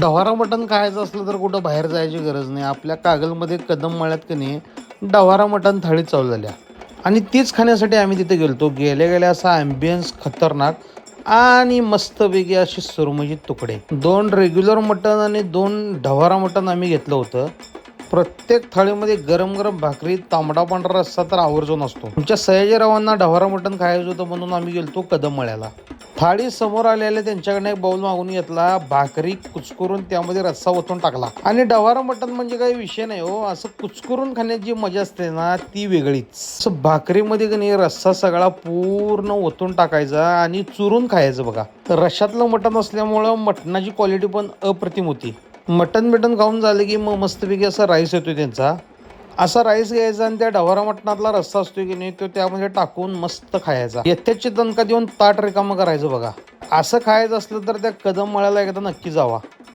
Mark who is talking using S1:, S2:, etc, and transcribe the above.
S1: डवारा मटण खायचं असलं तर कुठं बाहेर जायची गरज नाही. आपल्या कागलमध्ये कदम मळ्यात की नाही डवारा मटण थाळी चालू झाल्या. आणि तीच खाण्यासाठी आम्ही तिथे गेलतो. गेल्या गेल्या असा ॲम्बियन्स खतरनाक आणि मस्तपैकी असे सुरमजी तुकडे. दोन रेग्युलर मटण आणि दोन ढवारा मटण आम्ही घेतलं होतं. प्रत्येक थाळीमध्ये गरम गरम भाकरी तांबडा पांढरा रस्सा तर आवर्जून असतो. तुमच्या सयाजीरावांना ढवारा मटण खायचं होतं म्हणून आम्ही गेलतो कदम मळ्याला. थाळी समोर आलेले त्यांच्याकडे एक बाऊल मागून घेतला भाकरी कुचकरून त्यामध्ये रस्सा ओतून टाकला. आणि डवारा मटण म्हणजे काही विषय नाही हो असं कुचकरून खाण्याची जी मजा असते ना ती वेगळीच. असं भाकरीमध्ये की नाही रस्सा सगळा पूर्ण ओतून टाकायचा आणि चुरून खायचं बघा. रश्यातलं मटण असल्यामुळं मटणाची क्वालिटी पण अप्रतिम होती. मटण बिटन खाऊन झालं की मग मस्तपैकी असा राईस येतो त्यांचा. असा राईस घ्यायचा आणि त्या ढवारा मटणातला रस्सा असतो की नाही तो त्यामध्ये टाकून मस्त खायचा. यथ्याची दणका देऊन ताट रिकामं करायचं बघा. असं खायचं असलं तर त्या कदम मळ्याला एकदा नक्की जावा.